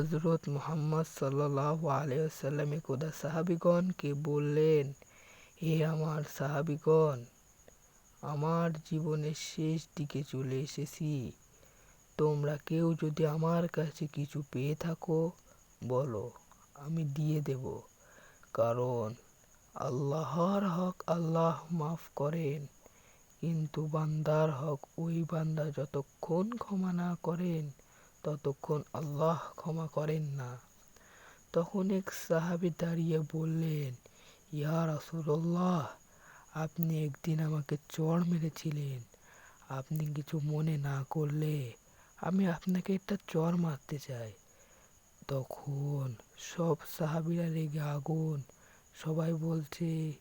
হযরত মুহাম্মদ সাল্লাল্লাহু আলাইহি ওয়াসাল্লাম একদা সাহাবীগণকে বললেন, হে আমার সাহাবিগণ আমার জীবনের শেষ দিকে চলে এসেছি। তোমরা কেউ যদি আমার কাছে কিছু পেয়ে থাকো, বলো, আমি দিয়ে দেব। কারণ আল্লাহর হক আল্লাহ মাফ করেন, কিন্তু বান্দার হক ওই বান্দা যতক্ষণ ক্ষমা না করেন, ততক্ষণ আল্লাহ ক্ষমা করেন না। তখন এক সাহাবী দাঁড়িয়ে বললেন, ইয়া রাসূলুল্লাহ, আপনি একদিন আমাকে চড় মেরেছিলেন। আপনি কিছু মনে না করলে আমি আপনাকে একটা চর মারতে চাই। তখন সব সাহাবীরা রেগে আগুন। সবাই বলছে,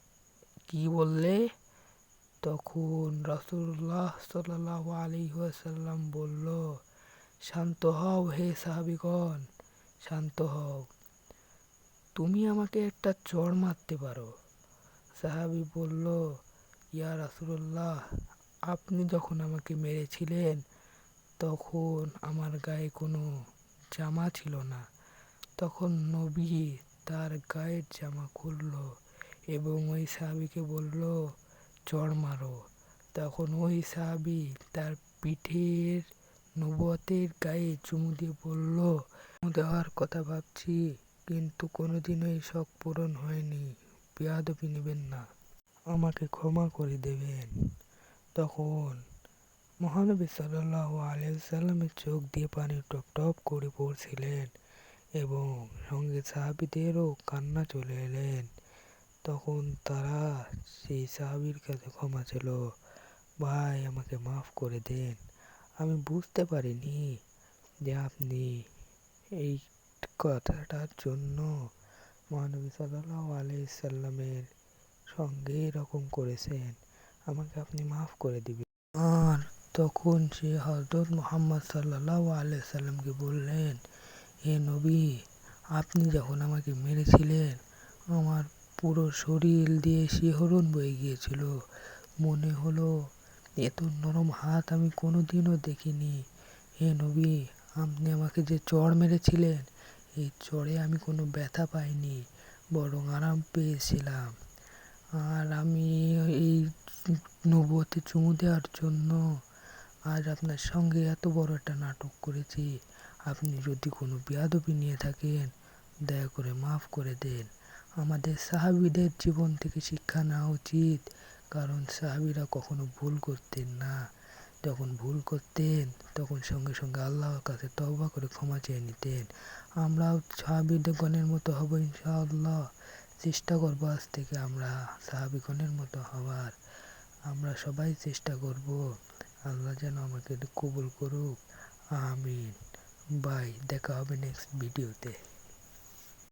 কি বললে? তখন রাসূলুল্লাহ সাল্লাল্লাহু আলাইহি ওয়াসাল্লাম বলল, শান্ত হও হে সাহাবীগণ, শান্ত হও। তুমি আমাকে একটা চড় মারতে পারো। সাহাবি বলল, ইয়া রাসূলুল্লাহ, আপনি যখন আমাকে মেরেছিলেন, তখন আমার গায়ে কোনো জামা ছিল না। তখন নবী তার গায়ের জামা খুলল এবং ওই সাহাবীকে বলল, চড় মারো। তখন ওই সাহাবী তার পিঠের নবুওতের গায়ে চুমু দিয়ে বলল, চুমু দেওয়ার কথা ভাবছি, কিন্তু কোনোদিনও এই শখ পূরণ হয়নি। বেয়াদবি নেবেন না। আমাকে ক্ষমা করে দেবেন। তখন মহানবী সাল্লাল্লাহু আলাইহি ওয়াসাল্লামের চোখ দিয়ে পানি টপ টপ করে পড়ছিলেন এবং সঙ্গে সাহাবিদেরও কান্না চলে এলেন। তখন তারা সেই সাহাবির কাছে ক্ষমা ছিল ভাই আমাকে মাফ করে দেন। আমি বুঝতে পারিনি যে আপনি এই কথাটার জন্য মহানবী সাল্লাল্লাহু আলাইহি ওয়াসাল্লামের সঙ্গে এরকম করেছেন। আমাকে আপনি মাফ করে দিবেন। আর তখন সে হযরত মুহাম্মদ সাল্লাল্লাহু আলাইহি ওয়াসাল্লামকে বললেন, হে নবী, আপনি যখন আমাকে মেরেছিলেন, আমার পুরো শরীর দিয়ে শিহরণ বয়ে গিয়েছিল। মনে হলো এত নরম হাত আমি কোনো দিনও দেখিনি। হে নবী, আপনি আমাকে যে চড় মেরেছিলেন, এই চড়ে আমি কোনো ব্যথা পাইনি, বরং আরাম পেয়েছিলাম। আর আমি এই নবুওতে চুমু দেওয়ার জন্য আজ আপনার সঙ্গে এত বড় একটা নাটক করেছি। আপনি যদি কোনো বেয়াদবি নিয়ে থাকেন, দয়া করে মাফ করে দেন। আমাদের সাহাবিদের জীবন থেকে শিক্ষা নেওয়া উচিত, কারণ সাহাবিরা কখনো ভুল করতেন না। যখন ভুল করতেন, তখন সঙ্গে সঙ্গে আল্লাহর কাছে তওবা করে ক্ষমা চেয়ে নিতেন। আমরাও সাহাবীগণের মতো হব ইনশাআল্লাহ। চেষ্টা করব আজ থেকে আমরা সাহাবিগণের মতো হওয়ার। আমরা সবাই চেষ্টা করব। আল্লাহ যেন আমাকে কবুল করুক। আমিন। বাই। দেখা হবে নেক্সট ভিডিওতে।